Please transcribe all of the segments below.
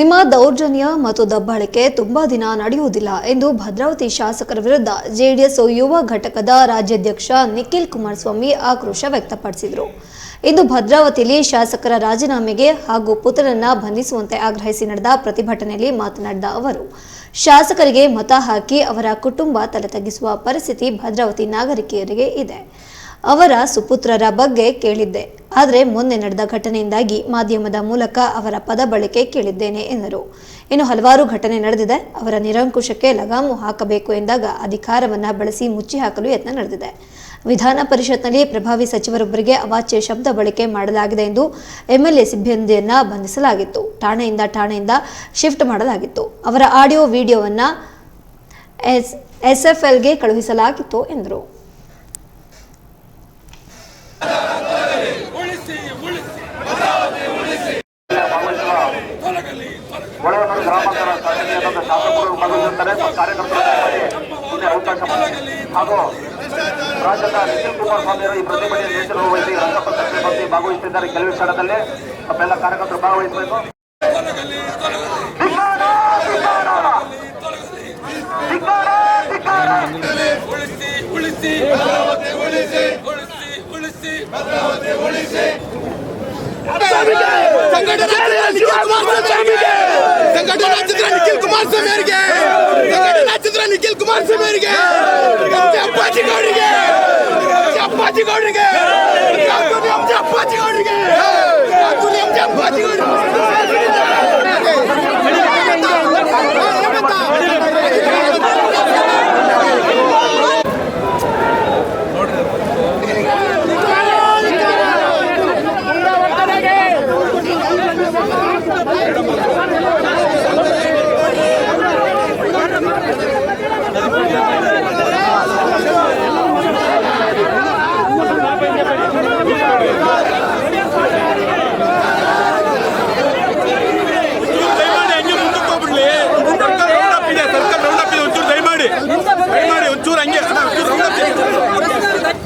ನಿಮ್ಮ ದೌರ್ಜನ್ಯ ಮತ್ತು ದಬ್ಬಾಳಿಕೆ ತುಂಬಾ ದಿನ ನಡೆಯುವುದಿಲ್ಲ ಎಂದು ಭದ್ರಾವತಿ ಶಾಸಕರ ವಿರುದ್ಧ ಜೆಡಿಎಸ್ ಯುವ ಘಟಕದ ರಾಜ್ಯಾಧ್ಯಕ್ಷ ನಿಖಿಲ್ ಕುಮಾರಸ್ವಾಮಿ ಆಕ್ರೋಶ ವ್ಯಕ್ತಪಡಿಸಿದರು. ಇಂದು ಭದ್ರಾವತಿಯಲ್ಲಿ ಶಾಸಕರ ರಾಜೀನಾಮೆಗೆ ಹಾಗೂ ಪುತ್ರರನ್ನ ಬಂಧಿಸುವಂತೆ ಆಗ್ರಹಿಸಿ ನಡೆದ ಪ್ರತಿಭಟನೆಯಲ್ಲಿ ಮಾತನಾಡಿದ ಅವರು, ಶಾಸಕರಿಗೆ ಮತ ಹಾಕಿ ಅವರ ಕುಟುಂಬ ತಲೆ ತಗ್ಗಿಸುವ ಪರಿಸ್ಥಿತಿ ಭದ್ರಾವತಿ ನಾಗರಿಕರಿಗೆ ಇದೆ. ಅವರ ಸುಪುತ್ರರ ಬಗ್ಗೆ ಕೇಳಿದ್ದೆ. ಆದರೆ ಮೊನ್ನೆ ನಡೆದ ಘಟನೆಯಿಂದಾಗಿ ಮಾಧ್ಯಮದ ಮೂಲಕ ಅವರ ಪದ ಬಳಕೆ ಕೇಳಿದ್ದೇನೆ ಎಂದರು. ಇನ್ನು ಹಲವಾರು ಘಟನೆ ನಡೆದಿದೆ. ಅವರ ನಿರಂಕುಶಕ್ಕೆ ಲಗಾಮು ಹಾಕಬೇಕು ಎಂದಾಗ ಅಧಿಕಾರವನ್ನು ಬಳಸಿ ಮುಚ್ಚಿ ಹಾಕಲು ಯತ್ನ ನಡೆದಿದೆ. ವಿಧಾನ ಪರಿಷತ್ನಲ್ಲಿ ಪ್ರಭಾವಿ ಸಚಿವರೊಬ್ಬರಿಗೆ ಅವಾಚ್ಯ ಶಬ್ದ ಬಳಕೆ ಮಾಡಲಾಗಿದೆ ಎಂದು ಎಂಎಲ್ಎ ಸಿಬ್ಬಂದಿಯನ್ನ ಬಂಧಿಸಲಾಗಿತ್ತು. ಠಾಣೆಯಿಂದ ಠಾಣೆಯಿಂದ ಶಿಫ್ಟ್ ಮಾಡಲಾಗಿತ್ತು. ಅವರ ಆಡಿಯೋ ವಿಡಿಯೋವನ್ನು ಎಸ್, ಎಸ್ಎಫ್ಎಲ್ಗೆ ಕಳುಹಿಸಲಾಗಿತ್ತು ಎಂದರು ಉಳಿಸಿ ಉಳಿಸಿ ಒಳಗಡೆ ಗ್ರಾಮಾಂತರ ಶಾಸಕೀಯರಾದ ಶಾಸಕರು ಭಾಗವಹಿಸುತ್ತಾರೆ ಕಾರ್ಯಕರ್ತರು ಮುಂದೆ ಅವಕಾಶ. ಹಾಗೂ ರಾಜ್ಯದ ನಿಖಿಲ್ ಕುಮಾರಸ್ವಾಮಿ ಅವರು ಈ ಪ್ರತಿಭಟನೆ ನೇತೃತ್ವ ವಹಿಸಿ ರಂಗಪ್ಪ ಬಗ್ಗೆ ಭಾಗವಹಿಸಿದ್ದಾರೆ ಕೆಲವು ಸ್ಥಳದಲ್ಲಿ ತಮ್ಮೆಲ್ಲ ಕಾರ್ಯಕರ್ತರು ಭಾಗವಹಿಸಬೇಕು ಧಿಕ್ಕಾರ, ಧಿಕ್ಕಾರ! ಉಳಿಸಿ ಧಿಕ್ಕಾರ! ಉಳಿಸಿ ಉಳಿಸಿ ಉಳಿಸಿ ಉಳಿಸಿ ಉಳಿಸಿ ಸಂಘಟನಾ ಚಿತ್ರ ನಿಖಿಲ್ ಕುಮಾರಸ್ವಾಮಿ ಅವರಿಗೆ ಸಂಘಟನಾ ಚಿತ್ರ ನಿಖಿಲ್ ಕುಮಾರಸ್ವಾಮಿ ಅವರಿಗೆ ಅಪ್ಪಾಜಿ ಗೌಡರಿಗೆ ಅಪ್ಪಾಜಿ ಗೌಡರಿಗೆ ಅಪ್ಪಾಜಿ ಗೌಡರಿಗೆ ಅಪ್ಪಾಜಿ ದಯಮಾಡಿ ಹಂಗೆ ಮುಂದಕ್ಕೆ ಹೋಗ್ಬಿಡ್ಲಿ ಸರ್ಕಲ್ ರೌಂಡ್ ಅಪ್ ಇದೆ ಸರ್ಕಲ್ ರೌಂಡ್ ಅಪ್ ಇದೆ ಒಂಚೂರು ದಯಮಾಡಿ ದಯಮಾಡಿ ಒಂಚೂರು ಹಂಗೆ ಒಂಚೂರು ರೌಂಡ್ ಅಪ್ ಇದೆ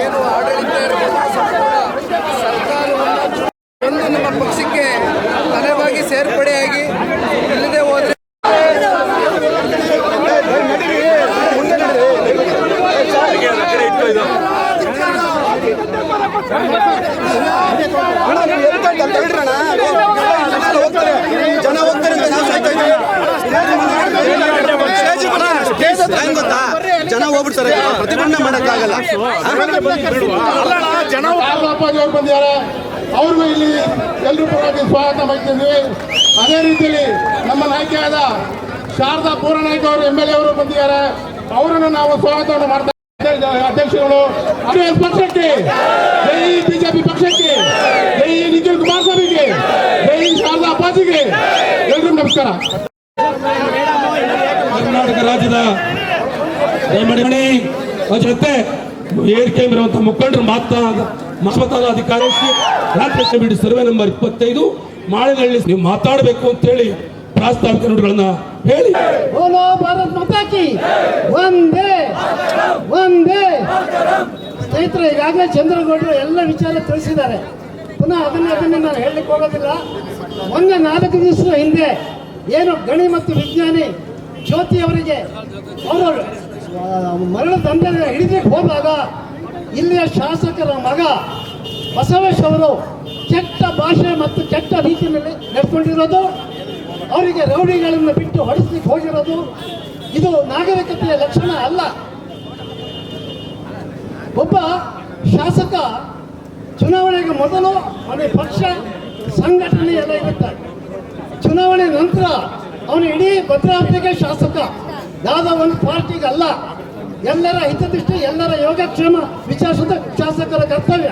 ಏನು ಆಡಳಿತ ಇರ್ಬೋದು, ಸಂಪೂರ್ಣ ಸರ್ಕಾರವನ್ನು ಒಂದು ನಮ್ಮ ಪಕ್ಷಕ್ಕೆ ತಲೆಬಾಗಿ ಸೇರ್ಪಡೆಯಾಗಿ ಇಲ್ಲದೆ ಹೋದ್ರೆ ಜನ ಹೋಗ್ತಾರೆ ಅಂತ ನಾವು ಸಾಯ್ತಾ ಇದ್ದೀವಿ. ಸ್ಟೇಜ್ ಹತ್ರ ಹೆಂಗ್ ಗೊತ್ತಾ ಜನ ಹೋಗ್ಬಿಡ್ತಾರೆ ಪ್ರತಿಭಟನೆ ಮಾಡಕ್ಕಾಗಲ್ಲ ಜನ ಅಪ್ಪಾಜಿ ಅವ್ರು ಬಂದಿದ್ದಾರೆ ಅವ್ರಿಗೂ ಇಲ್ಲಿ ಎಲ್ಲರೂ ಪರವಾಗಿ ಸ್ವಾಗತ ಮಾಡ್ತಿದ್ವಿ. ಅದೇ ರೀತಿಯಲ್ಲಿ ನಮ್ಮ ನಾಯಕಿಯಾದ ಶಾರದಾ ಪೂರ್ಣನಾಯ್ಕ ಅವರು ಎಂ ಎಲ್ ಎ ಅವರು ಬಂದಿದ್ದಾರೆ. ಅವರನ್ನು ನಾವು ಸ್ವಾಗತವನ್ನು ಮಾಡ್ತಾ ಇದ್ದೇವೆ. ಅಧ್ಯಕ್ಷರುಗಳು ಅದೇ ಪಕ್ಷಕ್ಕೆ ಜೈ ಬಿಜೆಪಿ ಪಕ್ಷಕ್ಕೆ. ಜೈ ನಿಖಿಲ್ ಕುಮಾರಸ್ವಾಮಿಗೆ. ಜೈ ಶಾರದಾ ಅಪ್ಪಾಜಿಗೆ. ಎಲ್ರಿಗೂ ನಮಸ್ಕಾರ. ಕರ್ನಾಟಕ ರಾಜ್ಯದ ಜೊತೆ ಏರ್ಕೊಂಡಿರುವಂಥ ಮುಖಂಡರು ಮಾತಾ ಮಹಮತಾಲ ಅಧಿಕಾರಕ್ಕೆ ರಾಜ್ಯ ಬಿಡಿ. ಸರ್ವೆ ನಂಬರ್ ಇಪ್ಪತ್ತೈದು, ಮಾಳಿನಹಳ್ಳಿ ನೀವು ಮಾತಾಡಬೇಕು ಅಂತ ಹೇಳಿ ಪ್ರಾಸ್ತಾವಿಕ ನೋಡುಗಳನ್ನ ಹೇಳಿ. ಸ್ನೇಹಿತರು ಒಂದೇ ಒಂದೇ ಸ್ನೇಹಿತರೆ, ಈಗಾಗಲೇ ಚಂದ್ರಗೌಡರು ಎಲ್ಲ ವಿಚಾರ ತಿಳಿಸಿದ್ದಾರೆ. ಪುನಃ ಅದನ್ನ ಅದನ್ನ ನಾನು ಹೇಳಲಿಕ್ಕೆ ಹೋಗೋದಿಲ್ಲ. ಮೊನ್ನೆ ನಾಲ್ಕು ದಿವಸ ಹಿಂದೆ ಏನು ಗಣಿ ಮತ್ತು ವಿಜ್ಞಾನಿ ಜ್ಯೋತಿ ಅವರಿಗೆ ಅವರು ಮರಳ ದಂಡನೆ ಹಿಡಿದಕ್ಕೆ ಹೋದಾಗ ಇಲ್ಲಿಯ ಶಾಸಕರ ಮಗ ಬಸವೇಶ್ ಅವರು ಕೆಟ್ಟ ಭಾಷೆ ಮತ್ತು ಕೆಟ್ಟ ರೀತಿಯಲ್ಲಿ ನಡ್ಕೊಂಡಿರೋದು, ಅವರಿಗೆ ರೌಡಿಗಳನ್ನು ಬಿಟ್ಟು ಹೊಡೆಸ್ಲಿಕ್ಕೆ ಹೋಗಿರೋದು, ಇದು ನಾಗರಿಕತೆಯ ಲಕ್ಷಣ ಅಲ್ಲ. ಒಬ್ಬ ಶಾಸಕ ಚುನಾವಣೆಗೆ ಮೊದಲು ಅವನ ಪಕ್ಷ ಸಂಘಟನೆ ಎಲ್ಲ ಇರುತ್ತೆ. ಚುನಾವಣೆ ನಂತರ ಅವನು ಇಡೀ ಭದ್ರಾವತಿಗೆ ಶಾಸಕ. ಯಾವುದೋ ಒಂದು ಪಾರ್ಟಿಗೆ ಅಲ್ಲ ಎಲ್ಲರ ಹಿತದೃಷ್ಟಿ, ಎಲ್ಲರ ಯೋಗಕ್ಷೇಮ ವಿಚಾರಿಸುತ್ತ ಶಾಸಕರ ಕರ್ತವ್ಯ.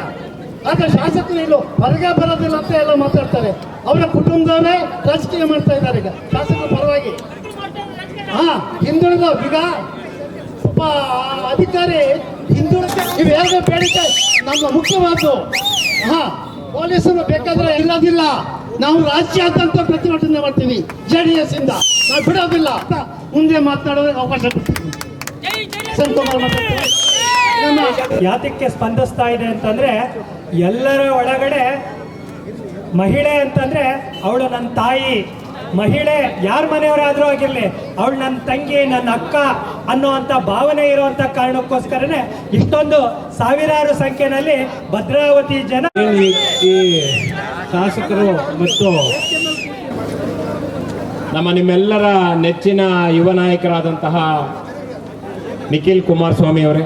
ಆದ್ರೆ ಶಾಸಕರು ಇಲ್ಲೂ, ಹೊರಗೆ ಬರೋದಿಲ್ಲ ಅಂತ ಎಲ್ಲ ಮಾತಾಡ್ತಾರೆ. ಅವರ ಕುಟುಂಬದವರೇ ರಾಜಕೀಯ ಮಾಡ್ತಾ ಇದ್ದಾರೆ ಈಗ. ಶಾಸಕರ ಪರವಾಗಿ. ಹಾ, ಹಿಂದುಳಿದ ಈಗ ಅಧಿಕಾರಿ ಹಿಂದುಳಿದ ಇವೆರಡು ಬೇಡಿಕೆ, ನಮ್ಮ ಮುಖ್ಯವಾದ್ದು. ಹಾ, ಪೊಲೀಸರು ಬೇಕಾದ್ರೆ ಇರೋದಿಲ್ಲ ನಾವು ರಾಜ್ಯಾದ್ಯಂತ ಪ್ರತಿಭಟನೆ ಮಾಡ್ತೀವಿ, ಜೆ ಡಿ ಎಸ್ ಇಂದ. ನಾವು ಬಿಡೋದಿಲ್ಲ. ಮುಂದೆ ಮಾತನಾಡೋದಕ್ಕೆ ಅವಕಾಶ ಕೊಡ್ತೀವಿ. ಯಾತಕ್ಕೆ ಸ್ಪಂದಿಸ್ತಾ ಇದೆ ಅಂತಂದ್ರೆ, ಎಲ್ಲರ ಒಳಗಡೆ ಮಹಿಳೆ ಅಂತಂದ್ರೆ, ಅವಳು ನನ್ನ ತಾಯಿ. ಮಹಿಳೆ ಯಾರ ಮನೆಯವರಾದರೂ ಆಗಿರಲಿ, ಅವಳು ನನ್ನ ತಂಗಿ ನನ್ನ ಅಕ್ಕ ಅನ್ನುವಂಥ ಭಾವನೆ ಇರುವಂತ ಕಾರಣಕ್ಕೋಸ್ಕರನೇ ಇಷ್ಟೊಂದು ಸಾವಿರಾರು ಸಂಖ್ಯೆನಲ್ಲಿ ಭದ್ರಾವತಿ ಜನ ಈ ಶಾಸಕರು ಮತ್ತು ನಮ್ಮ ನಿಮ್ಮೆಲ್ಲರ ನೆಚ್ಚಿನ ಯುವ ನಾಯಕರಾದಂತಹ ನಿಖಿಲ್ ಕುಮಾರಸ್ವಾಮಿ ಅವರೇ,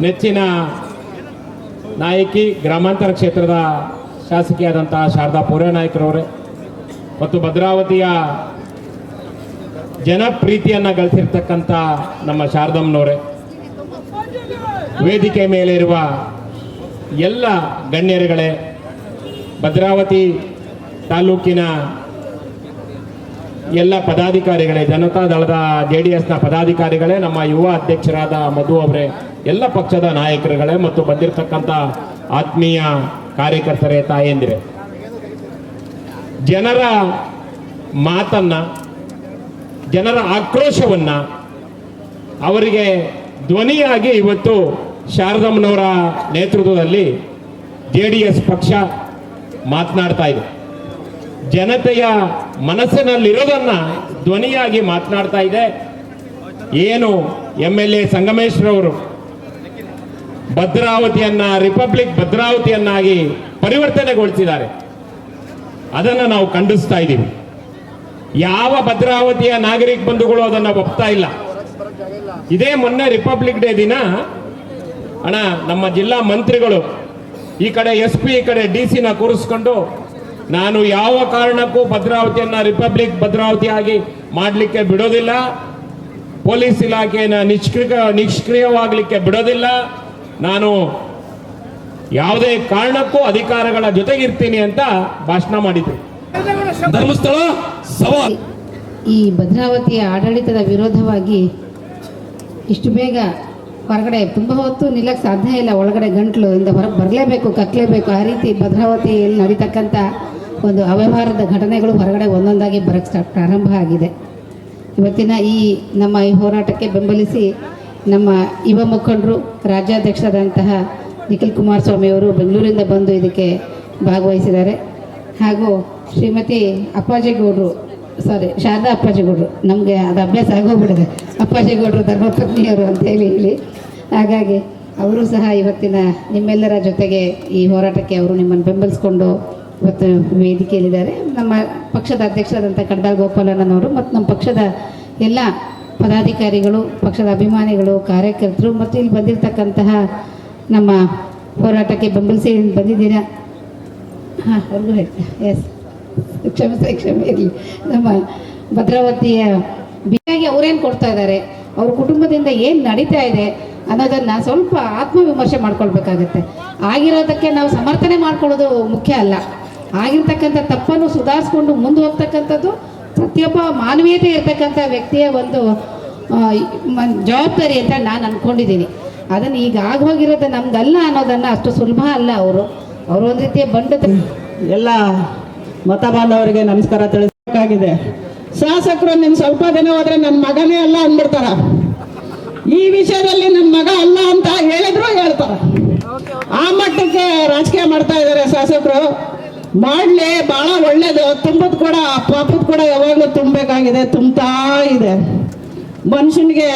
ನೆಚ್ಚಿನ ನಾಯಕಿ ಗ್ರಾಮಾಂತರ ಕ್ಷೇತ್ರದ ಶಾಸಕಿಯಾದಂತಹ ಶಾರದಾ ಪೂರ್ಯ ನಾಯಕರವರೇ ಮತ್ತು ಭದ್ರಾವತಿಯ ಜನಪ್ರೀತಿಯನ್ನು ಗಳಿಸಿರ್ತಕ್ಕಂಥ ನಮ್ಮ ಶಾರದಮ್ಮನವರೇ, ವೇದಿಕೆ ಮೇಲೆ ಇರುವ ಎಲ್ಲ ಗಣ್ಯರುಗಳೇ, ಭದ್ರಾವತಿ ತಾಲೂಕಿನ ಎಲ್ಲ ಪದಾಧಿಕಾರಿಗಳೇ, ಜನತಾ ದಳದ ಜೆ ಡಿ ಎಸ್ನ ಪದಾಧಿಕಾರಿಗಳೇ, ನಮ್ಮ ಯುವ ಅಧ್ಯಕ್ಷರಾದ ಮಧು ಅವರೇ, ಎಲ್ಲ ಪಕ್ಷದ ನಾಯಕರುಗಳೇ ಮತ್ತು ಬಂದಿರತಕ್ಕಂಥ ಆತ್ಮೀಯ ಕಾರ್ಯಕರ್ತರೇ, ತಾಯಂದಿರೇ. ಜನರ ಮಾತನ್ನ, ಜನರ ಆಕ್ರೋಶವನ್ನ ಅವರಿಗೆ ಧ್ವನಿಯಾಗಿ ಇವತ್ತು ಶಾರದಮ್ಮನವರ ನೇತೃತ್ವದಲ್ಲಿ ಜೆ ಡಿ ಎಸ್ ಪಕ್ಷ ಮಾತನಾಡ್ತಾ ಇದೆ. ಜನತೆಯ ಮನಸ್ಸಿನಲ್ಲಿರೋದನ್ನ ಧ್ವನಿಯಾಗಿ ಮಾತನಾಡ್ತಾ ಇದೆ. ಏನು ಎಂ ಎಲ್ ಎ ಸಂಗಮೇಶ್ವರವರು ಭದ್ರಾವತಿಯನ್ನ ರಿಪಬ್ಲಿಕ್ ಭದ್ರಾವತಿಯನ್ನಾಗಿ ಪರಿವರ್ತನೆಗೊಳಿಸಿದ್ದಾರೆ. ಅದನ್ನು ನಾವು ಖಂಡಿಸ್ತಾ ಇದ್ದೀವಿ. ಯಾವ ಭದ್ರಾವತಿಯ ನಾಗರಿಕ ಬಂಧುಗಳು ಅದನ್ನು ಒಪ್ತಾ ಇಲ್ಲ. ಇದೇ ಮೊನ್ನೆ ರಿಪಬ್ಲಿಕ್ ಡೇ ದಿನ, ಅಣ್ಣ, ನಮ್ಮ ಜಿಲ್ಲಾ ಮಂತ್ರಿಗಳು ಈ ಕಡೆ ಎಸ್ ಪಿ ಈ ಕಡೆ ಡಿ ಸಿನ ಕೂರಿಸ್ಕೊಂಡು ನಾನು ಯಾವ ಕಾರಣಕ್ಕೂ ಭದ್ರಾವತಿಯನ್ನ ರಿಪಬ್ಲಿಕ್ ಭದ್ರಾವತಿ ಆಗಿ ಮಾಡಲಿಕ್ಕೆ ಬಿಡೋದಿಲ್ಲ. ಪೊಲೀಸ್ ಇಲಾಖೆಯನ್ನ ನಿಷ್ಕ್ರಿಯ, ನಿಷ್ಕ್ರಿಯವಾಗಲಿಕ್ಕೆ ಬಿಡೋದಿಲ್ಲ. ನಾನು ಯಾವುದೇ ಕಾರಣಕ್ಕೂ ಅಧಿಕಾರಗಳ ಜೊತೆಗಿರ್ತೀನಿ ಅಂತ ಭಾಷಣ ಮಾಡಿದ್ರು. ಧರ್ಮಸ್ಥಳ, ಸವಾಲ್. ಈ ಭದ್ರಾವತಿಯ ಆಡಳಿತದ ವಿರೋಧವಾಗಿ ಇಷ್ಟು ಬೇಗ ಹೊರಗಡೆ ತುಂಬ ಹೊತ್ತು ನಿಲ್ಲಕ್ಕೆ ಸಾಧ್ಯ ಇಲ್ಲ, ಒಳಗಡೆ ಗಂಟ್ಲು ಇಂದ ಹೊರಗೆ ಬರಲೇಬೇಕು ಕಕ್ಕಲೇಬೇಕು ಆ ರೀತಿ ಭದ್ರಾವತಿಯಲ್ಲಿ ನಡೀತಕ್ಕಂಥ ಒಂದು ಅವ್ಯವಹಾರದ ಘಟನೆಗಳು ಹೊರಗಡೆ ಒಂದೊಂದಾಗಿ ಬರಕ್ಕೆ ಪ್ರಾರಂಭ ಆಗಿದೆ. ಇವತ್ತಿನ ಈ ನಮ್ಮ ಈ ಹೋರಾಟಕ್ಕೆ ಬೆಂಬಲಿಸಿ ನಮ್ಮ ಯುವ ಮುಖಂಡರು, ರಾಜ್ಯಾಧ್ಯಕ್ಷರಾದಂತಹ ನಿಖಿಲ್ ಕುಮಾರಸ್ವಾಮಿ ಅವರು ಬೆಂಗಳೂರಿಂದ ಬಂದು ಇದಕ್ಕೆ ಭಾಗವಹಿಸಿದ್ದಾರೆ. ಹಾಗೂ ಶ್ರೀಮತಿ ಅಪ್ಪಾಜಿಗೌಡರು ಸಾರಿ ಶಾರದಾ ಅಪ್ಪಾಜಿಗೌಡರು, ನಮಗೆ ಅದು ಅಭ್ಯಾಸ ಆಗೋಗ್ಬಿಟ್ಟಿದೆ. ಅಪ್ಪಾಜಿಗೌಡರು ಧರ್ಮಪತ್ನಿಯವರು ಅಂತ ಹೇಳಿ ಹೇಳಿ. ಹಾಗಾಗಿ ಅವರು ಸಹ ಇವತ್ತಿನ ನಿಮ್ಮೆಲ್ಲರ ಜೊತೆಗೆ ಈ ಹೋರಾಟಕ್ಕೆ ಅವರು ನಿಮ್ಮನ್ನು ಬೆಂಬಲಿಸ್ಕೊಂಡು ಇವತ್ತು ವೇದಿಕೆಯಲ್ಲಿದ್ದಾರೆ. ನಮ್ಮ ಪಕ್ಷದ ಅಧ್ಯಕ್ಷರಾದಂಥ ಕಡ್ದಾಳ್ ಗೋಪಾಲಣ್ಣನವರು ಮತ್ತು ನಮ್ಮ ಪಕ್ಷದ ಎಲ್ಲ ಪದಾಧಿಕಾರಿಗಳು, ಪಕ್ಷದ ಅಭಿಮಾನಿಗಳು, ಕಾರ್ಯಕರ್ತರು ಮತ್ತು ಇಲ್ಲಿ ಬಂದಿರತಕ್ಕಂತಹ ನಮ್ಮ ಹೋರಾಟಕ್ಕೆ ಬೆಂಬಲಿಸಿ ಬಂದಿದ್ದೀರಾ? ಹಾಂ, ಅವ್ರಿಗೂ ಹೇಳ್ತೀನಿ. ಎಸ್ ಕ್ಷಮಿಸಿ, ಕ್ಷಮೆ ಇರಲಿ. ನಮ್ಮ ಭದ್ರಾವತಿಯ ಬಿಯಾಗಿ ಅವ್ರೇನು ಕೊಡ್ತಾ ಇದ್ದಾರೆ? ಅವ್ರ ಕುಟುಂಬದಿಂದ ಏನು ನಡೀತಾ ಇದೆ ಅನ್ನೋದನ್ನು ಸ್ವಲ್ಪ ಆತ್ಮವಿಮರ್ಶೆ ಮಾಡ್ಕೊಳ್ಬೇಕಾಗತ್ತೆ. ಆಗಿರೋದಕ್ಕೆ ನಾವು ಸಮರ್ಥನೆ ಮಾಡ್ಕೊಳ್ಳೋದು ಮುಖ್ಯ ಅಲ್ಲ. ಆಗಿರ್ತಕ್ಕಂಥ ತಪ್ಪನ್ನು ಸುಧಾರಿಸ್ಕೊಂಡು ಮುಂದೆ ಹೋಗ್ತಕ್ಕಂಥದ್ದು ಪ್ರತಿಯೊಬ್ಬ ಮಾನವೀಯತೆ ಇರ್ತಕ್ಕಂಥ ವ್ಯಕ್ತಿಯ ಒಂದು ಜವಾಬ್ದಾರಿ ಅಂತ ನಾನು ಅಂದ್ಕೊಂಡಿದ್ದೀನಿ ಅದನ್ನು ಈಗ ಆಗೋಗಿರೋದು ನಮ್ದಲ್ಲ ಅನ್ನೋದನ್ನು ಅಷ್ಟು ಸುಲಭ ಅಲ್ಲ ಅವರು. ಅವರು ಒಂದು ರೀತಿಯ ಬಂಡ ಎಲ್ಲ ಮತ ಬಾಂಧವರಿಗೆ ನಮಸ್ಕಾರ ತಿಳಿಸಬೇಕಾಗಿದೆ. ಶಾಸಕರು ನಿಮ್ಮ ಸ್ವಲ್ಪ ದಿನ ಹೋದ್ರೆ ನನ್ನ ಮಗನೇ ಅಲ್ಲ ಅಂದ್ಬಿಡ್ತಾರ. ಈ ವಿಷಯದಲ್ಲಿ ನನ್ನ ಮಗ ಅಲ್ಲ ಅಂತ ಹೇಳಿದ್ರು ಹೇಳ್ತಾರ. ಆ ಮಟ್ಟಕ್ಕೆ ರಾಜಕೀಯ ಮಾಡ್ತಾ ಇದ್ದಾರೆ ಶಾಸಕರು. ಮಾಡ್ಲಿ ಬಹಳ ಒಳ್ಳೇದು. ತುಂಬದ್ ಕೂಡ, ಪಾಪದ ಕೂಡ ಯಾವಾಗಲೂ ತುಂಬಬೇಕಾಗಿದೆ, ತುಂಬ್ತಾ ಇದೆ. ಮನುಷ್ಯನಿಗೆ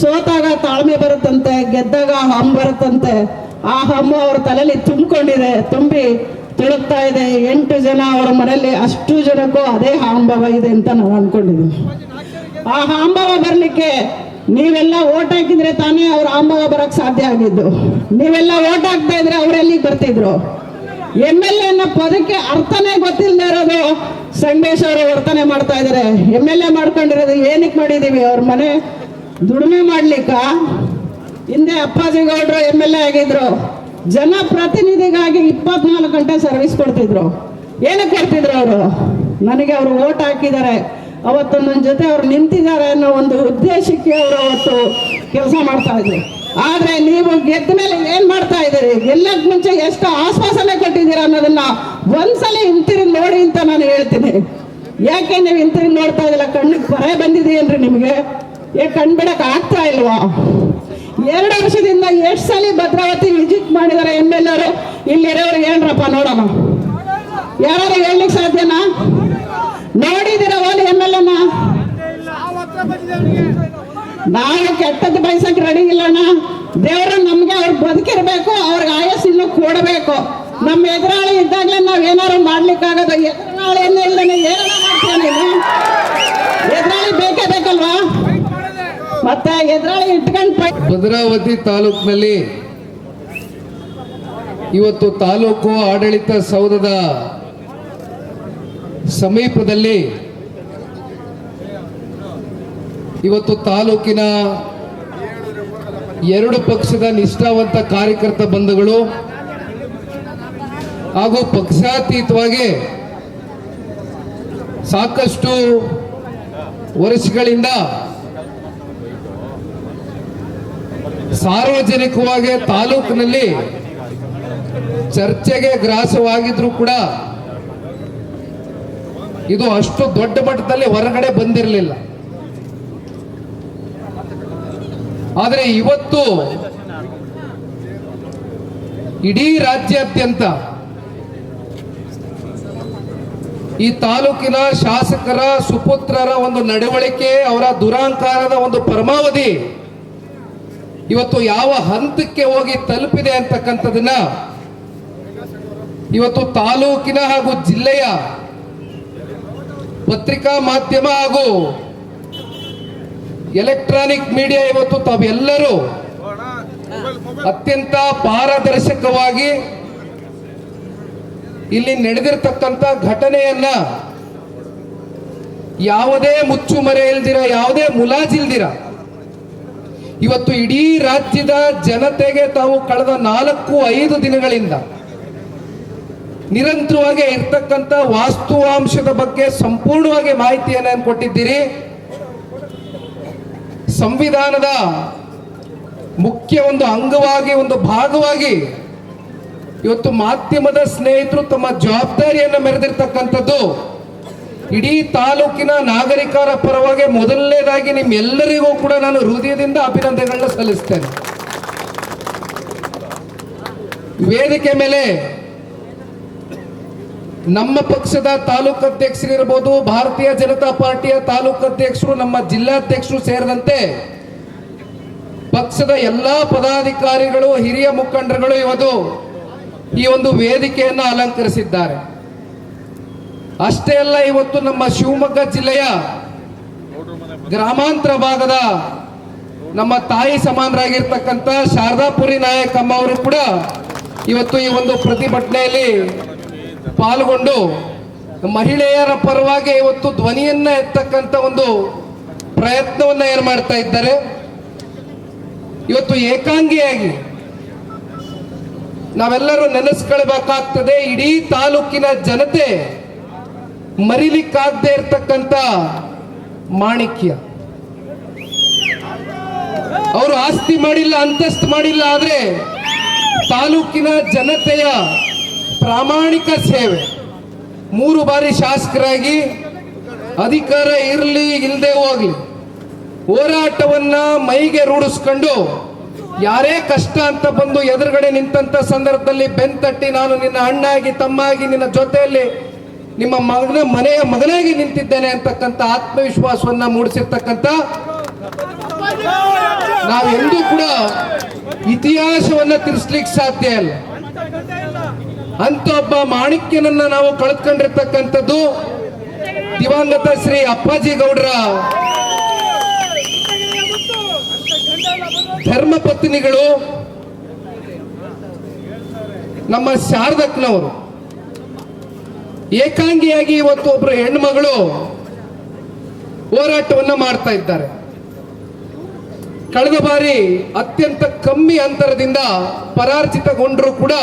ಸೋತಾಗ ತಾಳ್ಮೆ ಬರುತ್ತಂತೆ, ಗೆದ್ದಾಗ ಹಮ್ ಬರುತ್ತಂತೆ. ಆ ಹಮ್ಮು ಅವ್ರ ತಲೆಯಲ್ಲಿ ತುಂಬಿಕೊಂಡಿದೆ, ತುಂಬಿ ತಿಳುಕ್ತಾ ಇದೆ. ಎಂಟು ಜನ ಅವರ ಮನೆಯಲ್ಲಿ ಅಷ್ಟು ಜನಕ್ಕೂ ಅದೇ ಹಾಂಭವ ಇದೆ ಅಂತ ನಾವು ಅನ್ಕೊಂಡಿದ್ದೀವಿ ಆ ಹಾಂಭವ ಬರಲಿಕ್ಕೆ ನೀವೆಲ್ಲ ಓಟ್ ಹಾಕಿದ್ರೆ ತಾನೇ ಅವ್ರ ಹಾಂಭವ ಬರಕ್ ಸಾಧ್ಯ ಆಗಿದ್ದು. ನೀವೆಲ್ಲ ಓಟ್ ಹಾಕ್ತಾ ಇದ್ರೆ ಅವ್ರೆಲ್ಲಿಗೆ ಬರ್ತಿದ್ರು? ಎಂ ಎಲ್ ಎ ಪದಕ್ಕೆ ಅರ್ಥನೇ ಗೊತ್ತಿಲ್ಲದೆ ಇರೋದು. ಸಂಗಮೇಶ್ ಅವರು ವರ್ತನೆ ಮಾಡ್ತಾ ಇದ್ದಾರೆ. ಎಂ ಎಲ್ ಎ ಮಾಡ್ಕೊಂಡಿರೋದು ಏನಕ್ಕೆ ಮಾಡಿದೀವಿ ಅವ್ರ ಮನೆ ದುಡಿಮೆ ಮಾಡ್ಲಿಕ್ಕ? ಹಿಂದೆ ಅಪ್ಪಾಜಿ ಗೌಡ್ರು ಎಂ ಎಲ್ ಎ ಆಗಿದ್ರು. ಜನಪ್ರತಿನಿಧಿಗಾಗಿ ಇಪ್ಪತ್ನಾಲ್ಕು ಗಂಟೆ ಸರ್ವಿಸ್ ಕೊಡ್ತಿದ್ರು. ಏನಕ್ಕೆ ಕೊಡ್ತಿದ್ರು ಅವರು? ನನಗೆ ಅವರು ಓಟ್ ಹಾಕಿದ್ದಾರೆ. ಅವತ್ತು ನನ್ನ ಜೊತೆ ಅವ್ರು ನಿಂತಿದ್ದಾರೆ ಅನ್ನೋ ಒಂದು ಉದ್ದೇಶಕ್ಕೆ ಅವರು ಅವತ್ತು ಕೆಲಸ ಮಾಡ್ತಾ ಇದ್ರು. ಆದ್ರೆ ನೀವು ಗೆದ್ದ ಮೇಲೆ ಏನ್ ಮಾಡ್ತಾ ಇದ್ದೀರಿ? ಎಲ್ಲಕ್ಕ ಮುಂಚೆ ಎಷ್ಟು ಆಶ್ವಾಸನೆ ಕೊಟ್ಟಿದ್ದೀರಾ ಅನ್ನೋದನ್ನ ಒಂದ್ಸಲ ಹಿಂತಿರುಗಿ ನೋಡಿ ಅಂತ ನಾನು ಹೇಳ್ತೀನಿ. ಯಾಕೆ ನೀವು ಹಿಂತಿರು ನೋಡ್ತಾ ಇದ್ದಿಲ್ಲ ಕಣ್ಣಿಗೆ ಬಂದಿದೆ ಬಂದಿದೆಯೇನ್ರಿ ನಿಮಗೆ? ಏ, ಕಣ್ ಬಿಡಕ್ ಆಗ್ತಾ ಇಲ್ವಾ? ಎರಡು ವರ್ಷದಿಂದ ಎಷ್ಟು ಸಲ ಭದ್ರಾವತಿ ವಿಜಿಟ್ ಮಾಡಿದಾರೆ ಎಂ ಎಲ್ ಅವರು ಇಲ್ಲಿರೋರು ಏನ್ರಪ್ಪ ನೋಡೋಣ ಯಾರು ಹೇಳ್ಲಿಕ್ಕೆ ಸಾಧ್ಯನಾ? ನೋಡಿದಿರ ಓಲಿ ಎಂ ಎಲ್ ಎನ ನಾವು ಕೆಟ್ಟದ್ದು ಬಯಸಕ್ ರೆಡಿ ಇಲ್ಲಣ್ಣ. ದೇವರು ನಮ್ಗೆ ಅವ್ರಿಗೆ ಬದುಕಿರ್ಬೇಕು, ಅವ್ರಿಗೆ ಆಯಸ್ಸು ಇನ್ನೂ ಕೊಡಬೇಕು. ನಮ್ಮ ಎದುರಾಳಿ ಇದ್ದಾಗಲೇ ನಾವ್ ಏನಾರು ಮಾಡ್ಲಿಕ್ಕಾಗದ? ಎದುರಾಳಿಯನ್ನೇ ಇಲ್ಲದೆ ಏನಾರ ಮಾಡ್ತೀಯ ಎದುರಾಳಿ ಬೇಕೇ ಬೇಕಲ್ವಾ? ಮತ್ತೆ ಎದುರಾಳಿ ಇಟ್ಕೊಂಡು ಭದ್ರಾವತಿ ತಾಲೂಕಿನಲ್ಲಿ ಇವತ್ತು ತಾಲೂಕು ಆಡಳಿತ ಸೌಧದ ಸಮೀಪದಲ್ಲಿ ಇವತ್ತು ತಾಲೂಕಿನ ಎರಡು ಪಕ್ಷದ ನಿಷ್ಠಾವಂತ ಕಾರ್ಯಕರ್ತ ಬಂಧುಗಳು ಹಾಗೂ ಪಕ್ಷಾತೀತವಾಗಿ ಸಾಕಷ್ಟು ವರ್ಷಗಳಿಂದ ಸಾರ್ವಜನಿಕವಾಗಿ ತಾಲೂಕಿನಲ್ಲಿ ಚರ್ಚೆಗೆ ಗ್ರಾಸವಾಗಿದ್ರು ಕೂಡ ಇದು ಅಷ್ಟು ದೊಡ್ಡ ಮಟ್ಟದಲ್ಲಿ ಹೊರಗಡೆ ಬಂದಿರಲಿಲ್ಲ. ಆದರೆ ಇವತ್ತು ಇಡೀ ರಾಜ್ಯಾದ್ಯಂತ ಈ ತಾಲೂಕಿನ ಶಾಸಕರ ಸುಪುತ್ರರ ಒಂದು ನಡವಳಿಕೆ, ಅವರ ದುರಾಂಕಾರದ ಒಂದು ಪರಮಾವಧಿ ಇವತ್ತು ಯಾವ ಹಂತಕ್ಕೆ ಹೋಗಿ ತಲುಪಿದೆ ಅಂತಕ್ಕಂಥದನ್ನ ಇವತ್ತು ತಾಲೂಕಿನ ಹಾಗೂ ಜಿಲ್ಲೆಯ ಪತ್ರಿಕಾ ಮಾಧ್ಯಮ ಹಾಗೂ ಎಲೆಕ್ಟ್ರಾನಿಕ್ ಮೀಡಿಯಾ ಇವತ್ತು ತಾವೆಲ್ಲರೂ ಅತ್ಯಂತ ಪಾರದರ್ಶಕವಾಗಿ ಇಲ್ಲಿ ನಡೆದಿರ್ತಕ್ಕಂಥ ಘಟನೆಯನ್ನ ಯಾವುದೇ ಮುಚ್ಚುಮರೆ ಇಲ್ದಿರ, ಯಾವುದೇ ಮುಲಾಜಿಲ್ದಿರ, ಇವತ್ತು ಇಡೀ ರಾಜ್ಯದ ಜನತೆಗೆ ತಾವು ಕಳೆದ ನಾಲ್ಕು, ಐದು ದಿನಗಳಿಂದ ನಿರಂತರವಾಗಿ ಇರ್ತಕ್ಕಂಥ ವಾಸ್ತುವಾಂಶದ ಬಗ್ಗೆ ಸಂಪೂರ್ಣವಾಗಿ ಮಾಹಿತಿಯನ್ನು ಕೊಟ್ಟಿದ್ದೀರಿ? ಸಂವಿಧಾನದ ಮುಖ್ಯ ಒಂದು ಅಂಗವಾಗಿ, ಒಂದು ಭಾಗವಾಗಿ ಇವತ್ತು ಮಾಧ್ಯಮದ ಸ್ನೇಹಿತರು ತಮ್ಮ ಜವಾಬ್ದಾರಿಯನ್ನು ಮೆರೆದಿರ್ತಕ್ಕಂಥದ್ದು ಇಡೀ ತಾಲೂಕಿನ ನಾಗರಿಕರ ಪರವಾಗಿ ಮೊದಲನೇದಾಗಿ ನಿಮ್ಮೆಲ್ಲರಿಗೂ ಕೂಡ ನಾನು ಹೃದಯದಿಂದ ಅಭಿನಂದನೆಗಳನ್ನ ಸಲ್ಲಿಸ್ತೇನೆ. ವೇದಿಕೆ ಮೇಲೆ ನಮ್ಮ ಪಕ್ಷದ ತಾಲೂಕು ಅಧ್ಯಕ್ಷರಿರ್ಬೋದು, ಭಾರತೀಯ ಜನತಾ ಪಾರ್ಟಿಯ ತಾಲೂಕು ಅಧ್ಯಕ್ಷರು, ನಮ್ಮ ಜಿಲ್ಲಾಧ್ಯಕ್ಷರು ಸೇರಿದಂತೆ ಪಕ್ಷದ ಎಲ್ಲಾ ಪದಾಧಿಕಾರಿಗಳು, ಹಿರಿಯ ಮುಖಂಡರುಗಳು ಇವತ್ತು ಈ ಒಂದು ವೇದಿಕೆಯನ್ನು ಅಲಂಕರಿಸಿದ್ದಾರೆ. ಅಷ್ಟೇ ಅಲ್ಲ, ಇವತ್ತು ನಮ್ಮ ಶಿವಮೊಗ್ಗ ಜಿಲ್ಲೆಯ ಗ್ರಾಮಾಂತರ ಭಾಗದ ನಮ್ಮ ತಾಯಿ ಸಮಾನರಾಗಿರ್ತಕ್ಕಂಥ ಶಾರದಾಪುರಿ ನಾಯಕಮ್ಮ ಅವರು ಕೂಡ ಇವತ್ತು ಈ ಒಂದು ಪ್ರತಿಭಟನೆಯಲ್ಲಿ ಪಾಲ್ಗೊಂಡು ಮಹಿಳೆಯರ ಪರವಾಗಿ ಇವತ್ತು ಧ್ವನಿಯನ್ನ ಎತ್ತಕ್ಕಂಥ ಒಂದು ಪ್ರಯತ್ನವನ್ನ ಏನ್ ಮಾಡ್ತಾ ಇದ್ದಾರೆ. ಇವತ್ತು ಏಕಾಂಗಿಯಾಗಿ ನಾವೆಲ್ಲರೂ ನೆನೆಸ್ಕೊಳ್ಬೇಕಾಗ್ತದೆ, ಇಡೀ ತಾಲೂಕಿನ ಜನತೆ ಮರಿಲಿಕ್ಕಾಗದೆ ಇರ್ತಕ್ಕಂಥ ಮಾಣಿಕ್ಯ. ಅವರು ಆಸ್ತಿ ಮಾಡಿಲ್ಲ, ಅಂತಸ್ತು ಮಾಡಿಲ್ಲ, ಆದ್ರೆ ತಾಲೂಕಿನ ಜನತೆಯ ಪ್ರಾಮಾಣಿಕ ಸೇವೆ. ಮೂರು ಬಾರಿ ಶಾಸಕರಾಗಿ ಅಧಿಕಾರ ಇರಲಿ ಇಲ್ಲದೆ ಹೋಗ್ಲಿ, ಹೋರಾಟವನ್ನ ಮೈಗೆ ರೂಢಿಸ್ಕೊಂಡು ಯಾರೇ ಕಷ್ಟ ಅಂತ ಬಂದು ಎದುರುಗಡೆ ನಿಂತ ಸಂದರ್ಭದಲ್ಲಿ ಬೆಂತಟ್ಟಿ ನಾನು ನಿನ್ನ ಅಣ್ಣಾಗಿ, ತಮ್ಮಾಗಿ, ನಿನ್ನ ಜೊತೆಯಲ್ಲಿ ನಿಮ್ಮ ಮಗನ ಮನೆಯ ಮಗನಾಗಿ ನಿಂತಿದ್ದೇನೆ ಅಂತಕ್ಕಂಥ ಆತ್ಮವಿಶ್ವಾಸವನ್ನ ಮೂಡಿಸಿರ್ತಕ್ಕಂಥ ನಾವೆಂದೂ ಕೂಡ ಇತಿಹಾಸವನ್ನ ತಿರ್ಸ್ಲಿಕ್ಕೆ ಸಾಧ್ಯ ಇಲ್ಲ. ಅಂತ ಒಬ್ಬ ಮಾಣಿಕ್ಯನನ್ನ ನಾವು ಕಳೆದುಕೊಂಡಿರ್ತಕ್ಕಂಥದ್ದು ದಿವಂಗತ ಶ್ರೀ ಅಪ್ಪಾಜಿ ಗೌಡ್ರ. ಧರ್ಮಪತ್ನಿಗಳು ನಮ್ಮ ಶಾರದಕ್ನವರು ಏಕಾಂಗಿಯಾಗಿ ಇವತ್ತು ಒಬ್ಬರು ಹೆಣ್ಮಗಳು ಹೋರಾಟವನ್ನ ಮಾಡ್ತಾ ಇದ್ದಾರೆ. ಕಳೆದ ಬಾರಿ ಅತ್ಯಂತ ಕಮ್ಮಿ ಅಂತರದಿಂದ ಪರಾರ್ಜಿತಗೊಂಡರೂ ಕೂಡ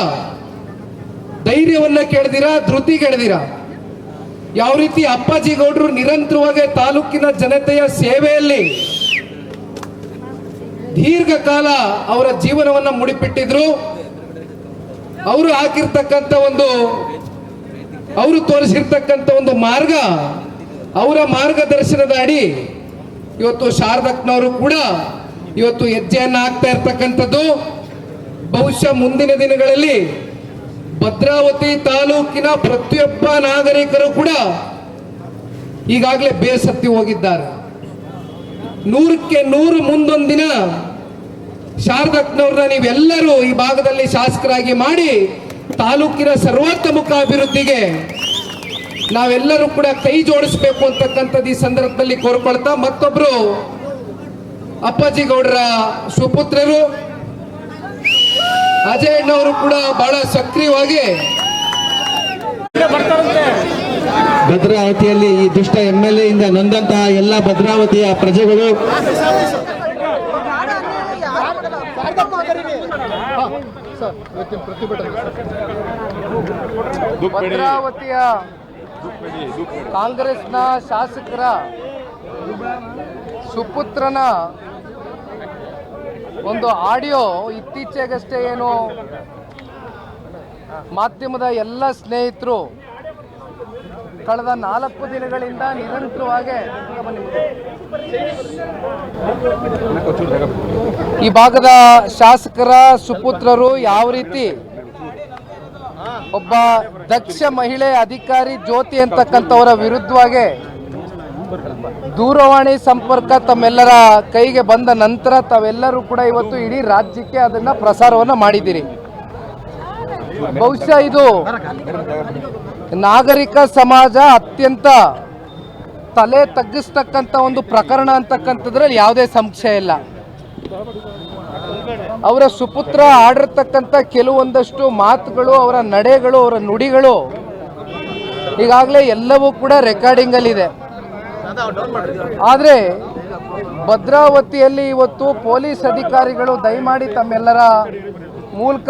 ಧೈರ್ಯವನ್ನ ಕೇಳ್ದಿರಾ ಧೃತಿ ಕೇಳ್ದಿರಾ ಯಾವ ರೀತಿ ಅಪ್ಪಾಜಿ ಗೌಡರು ನಿರಂತರವಾಗಿ ತಾಲೂಕಿನ ಜನತೆಯ ಸೇವೆಯಲ್ಲಿ ದೀರ್ಘಕಾಲ ಅವರ ಜೀವನವನ್ನ ಮುಡಿಪಿಟ್ಟಿದ್ರು. ಅವರು ಹಾಕಿರ್ತಕ್ಕಂಥ ಒಂದು, ಅವರು ತೋರಿಸಿರ್ತಕ್ಕಂಥ ಒಂದು ಮಾರ್ಗ, ಅವರ ಮಾರ್ಗದರ್ಶನದ ಅಡಿ ಇವತ್ತು ಶಾರದಕ್ನವರು ಕೂಡ ಇವತ್ತು ಹೆಜ್ಜೆಯನ್ನು ಹಾಕ್ತಾ ಇರ್ತಕ್ಕಂಥದ್ದು. ಬಹುಶಃ ಮುಂದಿನ ದಿನಗಳಲ್ಲಿ ಭದ್ರಾವತಿ ತಾಲೂಕಿನ ಪ್ರತಿಯೊಬ್ಬ ನಾಗರಿಕರು ಕೂಡ ಈಗಾಗಲೇ ಬೇಸತ್ತಿ ಹೋಗಿದ್ದಾರೆ. ನೂರಕ್ಕೆ ನೂರು ಮುಂದೊಂದಿನ ಶಾರದಕ್ನವ್ರನ್ನ ನೀವೆಲ್ಲರೂ ಈ ಭಾಗದಲ್ಲಿ ಶಾಸಕರಾಗಿ ಮಾಡಿ ತಾಲೂಕಿನ ಸರ್ವೋತ್ತಮುಖ ಅಭಿವೃದ್ಧಿಗೆ ನಾವೆಲ್ಲರೂ ಕೂಡ ಕೈ ಜೋಡಿಸ್ಬೇಕು ಅಂತಕ್ಕಂಥದ್ದು ಈ ಸಂದರ್ಭದಲ್ಲಿ ಕೋರ್ಕೊಳ್ತಾ ಮತ್ತೊಬ್ರು ಅಪ್ಪಾಜಿ ಗೌಡರ ಸುಪುತ್ರರು ಅಜಯ್ ಅಣ್ಣವರು ಕೂಡ ಬಹಳ ಸಕ್ರಿಯವಾಗಿ ಭದ್ರಾವತಿಯಲ್ಲಿ ಈ ದುಷ್ಟ ಎಂ ಎಲ್ ಎಯಿಂದ ನೊಂದಂತಹ ಎಲ್ಲ ಭದ್ರಾವತಿಯ ಪ್ರಜೆಗಳು ಭದ್ರಾವತಿಯ ಕಾಂಗ್ರೆಸ್ನ ಶಾಸಕರ ಸುಪುತ್ರನ ಒಂದು ಆಡಿಯೋ ಇತ್ತೀಚೆಗಷ್ಟೇ ಏನು ಮಾಧ್ಯಮದ ಎಲ್ಲ ಸ್ನೇಹಿತರು ಕಳೆದ ನಾಲ್ಕು ದಿನಗಳಿಂದ ನಿರಂತರವಾಗಿ ಈ ಭಾಗದ ಶಾಸಕರ ಸುಪುತ್ರರು ಯಾವ ರೀತಿ ಒಬ್ಬ ದಕ್ಷ ಮಹಿಳೆ ಅಧಿಕಾರಿ ಜ್ಯೋತಿ ಅಂತಕ್ಕಂಥವರ ವಿರುದ್ಧವಾಗಿ ದೂರವಾಣಿ ಸಂಪರ್ಕ ತಮ್ಮೆಲ್ಲರ ಕೈಗೆ ಬಂದ ನಂತರ ತಾವೆಲ್ಲರೂ ಕೂಡ ಇವತ್ತು ಇಡೀ ರಾಜ್ಯಕ್ಕೆ ಅದನ್ನ ಪ್ರಸಾರವನ್ನು ಮಾಡಿದ್ದೀರಿ. ಬಹುಶಃ ಇದು ನಾಗರಿಕ ಸಮಾಜ ಅತ್ಯಂತ ತಲೆ ತಗ್ಗಿಸ್ತಕ್ಕಂಥ ಒಂದು ಪ್ರಕರಣ ಅಂತಕ್ಕಂಥದ್ರಲ್ಲಿ ಯಾವುದೇ ಸಂಶಯ ಇಲ್ಲ. ಅವರ ಸುಪುತ್ರ ಆಡಿರ್ತಕ್ಕಂಥ ಕೆಲವೊಂದಷ್ಟು ಮಾತುಗಳು, ಅವರ ನಡೆಗಳು, ಅವರ ನುಡಿಗಳು ಈಗಾಗಲೇ ಎಲ್ಲವೂ ಕೂಡ ರೆಕಾರ್ಡಿಂಗಲ್ಲಿದೆ ಆದರೆ ಭದ್ರಾವತಿಯಲ್ಲಿ ಇವತ್ತು ಪೊಲೀಸ್ ಅಧಿಕಾರಿಗಳು ದಯಮಾಡಿ ತಮ್ಮೆಲ್ಲರ ಮೂಲಕ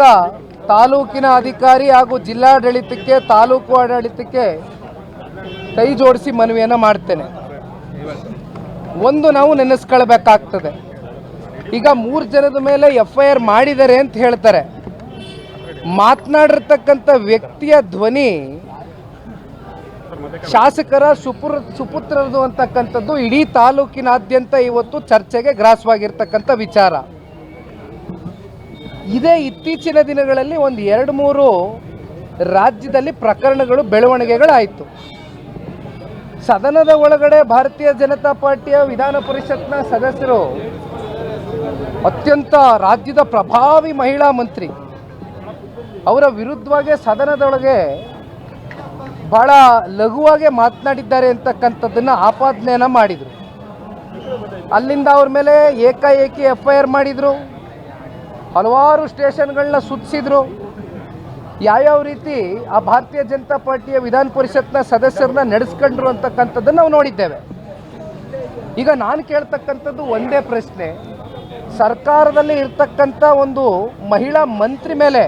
ತಾಲೂಕಿನ ಅಧಿಕಾರಿ ಹಾಗೂ ಜಿಲ್ಲಾಡಳಿತಕ್ಕೆ, ತಾಲೂಕು ಆಡಳಿತಕ್ಕೆ ಕೈ ಜೋಡಿಸಿ ಮನವಿಯನ್ನು ಮಾಡ್ತೇನೆ. ಒಂದು ನಾವು ನೆನೆಸ್ಕೊಳ್ಬೇಕಾಗ್ತದೆ. ಈಗ ಮೂರು ಜನದ ಮೇಲೆ ಎಫ್ ಐ ಆರ್ ಮಾಡಿದ್ದಾರೆ ಅಂತ ಹೇಳ್ತಾರೆ. ಮಾತನಾಡಿರ್ತಕ್ಕಂಥ ವ್ಯಕ್ತಿಯ ಧ್ವನಿ ಶಾಸಕರ ಸುಪುರ ಸುಪುತ್ರರದು ಅಂತಕ್ಕಂಥದ್ದು ಇಡೀ ತಾಲೂಕಿನಾದ್ಯಂತ ಇವತ್ತು ಚರ್ಚೆಗೆ ಗ್ರಾಸವಾಗಿರ್ತಕ್ಕಂಥ ವಿಚಾರ. ಇದೇ ಇತ್ತೀಚಿನ ದಿನಗಳಲ್ಲಿ ಒಂದು ಎರಡು ಮೂರು ರಾಜ್ಯದಲ್ಲಿ ಪ್ರಕರಣಗಳು, ಬೆಳವಣಿಗೆಗಳಾಯಿತು. ಸದನದ ಒಳಗಡೆ ಭಾರತೀಯ ಜನತಾ ಪಾರ್ಟಿಯ ವಿಧಾನ ಪರಿಷತ್ನ ಸದಸ್ಯರು, ಅತ್ಯಂತ ರಾಜ್ಯದ ಪ್ರಭಾವಿ ಮಹಿಳಾ ಮಂತ್ರಿ, ಅವರ ವಿರುದ್ಧವಾಗಿ ಸದನದೊಳಗೆ ಬಹಳ ಲಘುವಾಗಿ ಮಾತನಾಡಿದ್ದಾರೆ ಅಂತಕ್ಕಂಥದ್ದನ್ನು ಆಪಾದನೆಯನ್ನು ಮಾಡಿದರು. ಅಲ್ಲಿಂದ ಅವ್ರ ಮೇಲೆ ಏಕಾಏಕಿ ಎಫ್ ಐ ಆರ್ ಮಾಡಿದರು. ಹಲವಾರು ಸ್ಟೇಷನ್ಗಳನ್ನ ಸುತ್ತಿಸಿದ್ರು. ಯಾವ್ಯಾವ ರೀತಿ ಆ ಭಾರತೀಯ ಜನತಾ ಪಾರ್ಟಿಯ ವಿಧಾನ ಪರಿಷತ್ನ ಸದಸ್ಯರನ್ನ ನಡೆಸ್ಕೊಂಡ್ರು ಅಂತಕ್ಕಂಥದ್ದನ್ನು ನಾವು ನೋಡಿದ್ದೇವೆ. ಈಗ ನಾನು ಕೇಳ್ತಕ್ಕಂಥದ್ದು ಒಂದೇ ಪ್ರಶ್ನೆ. ಸರ್ಕಾರದಲ್ಲಿ ಇರ್ತಕ್ಕಂಥ ಒಂದು ಮಹಿಳಾ ಮಂತ್ರಿ ಮೇಲೆ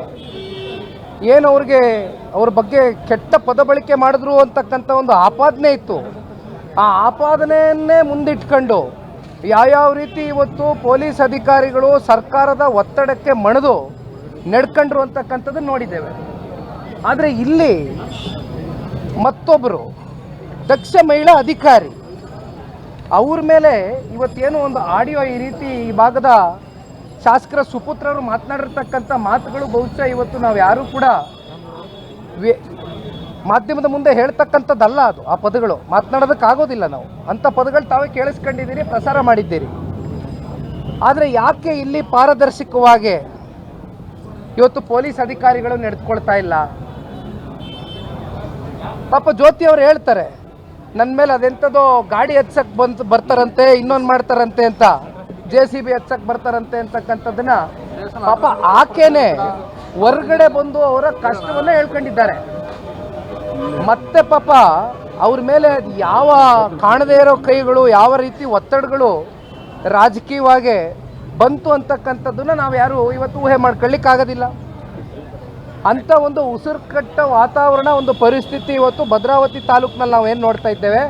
ಏನು ಅವ್ರಿಗೆ ಅವ್ರ ಬಗ್ಗೆ ಕೆಟ್ಟ ಪದ ಬಳಕೆ ಮಾಡಿದ್ರು ಅಂತಕ್ಕಂಥ ಒಂದು ಆಪಾದನೆ ಇತ್ತು. ಆ ಆಪಾದನೆಯನ್ನೇ ಮುಂದಿಟ್ಕೊಂಡು ಯಾವ್ಯಾವ ರೀತಿ ಇವತ್ತು ಪೊಲೀಸ್ ಅಧಿಕಾರಿಗಳು ಸರ್ಕಾರದ ಒತ್ತಡಕ್ಕೆ ಮಣಿದು, ನಡ್ಕೊಂಡ್ರು ಅಂತಕ್ಕಂಥದ್ದನ್ನು ನೋಡಿದ್ದೇವೆ. ಆದರೆ ಇಲ್ಲಿ ಮತ್ತೊಬ್ಬರು ದಕ್ಷ ಮಹಿಳಾ ಅಧಿಕಾರಿ, ಅವ್ರ ಮೇಲೆ ಇವತ್ತೇನು ಒಂದು ಆಡಿಯೋ ಈ ರೀತಿ ಈ ಭಾಗದ ಶಾಸಕರ ಸುಪುತ್ರರು ಮಾತನಾಡಿರ್ತಕ್ಕಂಥ ಮಾತುಗಳು ಬಹುಶಃ ಇವತ್ತು ನಾವು ಯಾರೂ ಕೂಡ ಮಾಧ್ಯಮದ ಮುಂದೆ ಹೇಳ್ತಕ್ಕಂಥದ್ದಲ್ಲ ಅದು, ಆ ಪದಗಳು. ಮಾತನಾಡೋದಕ್ಕಾಗೋದಿಲ್ಲ ನಾವು. ಅಂಥ ಪದಗಳು ತಾವೇ ಕೇಳಿಸ್ಕೊಂಡಿದ್ದೀರಿ, ಪ್ರಸಾರ ಮಾಡಿದ್ದೀರಿ. ಆದರೆ ಯಾಕೆ ಇಲ್ಲಿ ಪಾರದರ್ಶಕವಾಗಿ ಇವತ್ತು ಪೊಲೀಸ್ ಅಧಿಕಾರಿಗಳು ನಡೆದುಕೊಳ್ತಾ ಇಲ್ಲ? ಪಾಪ ಜ್ಯೋತಿ ಅವರು ಹೇಳ್ತಾರೆ ನನ್ನ ಮೇಲೆ ಅದೆಂಥದೋ ಗಾಡಿ ಹಚ್ಚಕ್ಕೆ ಬಂತ ಬರ್ತಾರಂತೆ, ಇನ್ನೊಂದು ಮಾಡ್ತಾರಂತೆ ಅಂತ. ಜೆ ಸಿ ಬಿ ಹಚ್ಚಕ್ಕೆ ಬರ್ತಾರಂತೆ ಅಂತಕ್ಕಂಥದ್ದನ್ನ ಪಾಪ ಆಕೆನೆ ಹೊರ್ಗಡೆ ಬಂದು ಅವರ ಕಷ್ಟವನ್ನ ಹೇಳ್ಕೊಂಡಿದ್ದಾರೆ. ಮತ್ತೆ ಪಾಪ ಅವ್ರ ಮೇಲೆ ಯಾವ ಕಾಣದೇ ಇರೋ ಕೈಗಳು, ಯಾವ ರೀತಿ ಒತ್ತಡಗಳು ರಾಜಕೀಯವಾಗಿ ಬಂತು ಅಂತಕ್ಕಂಥದ್ದನ್ನ ನಾವು ಯಾರು ಇವತ್ತು ಊಹೆ ಮಾಡ್ಕೊಳ್ಳಿಕ್ಕಾಗೋದಿಲ್ಲ. ಅಂಥ ಒಂದು ಉಸಿರುಕಟ್ಟ ವಾತಾವರಣ, ಒಂದು ಪರಿಸ್ಥಿತಿ ಇವತ್ತು ಭದ್ರಾವತಿ ತಾಲೂಕಿನಲ್ಲಿ ನಾವು ಏನು ನೋಡ್ತಾ ಇದ್ದೇವೆ?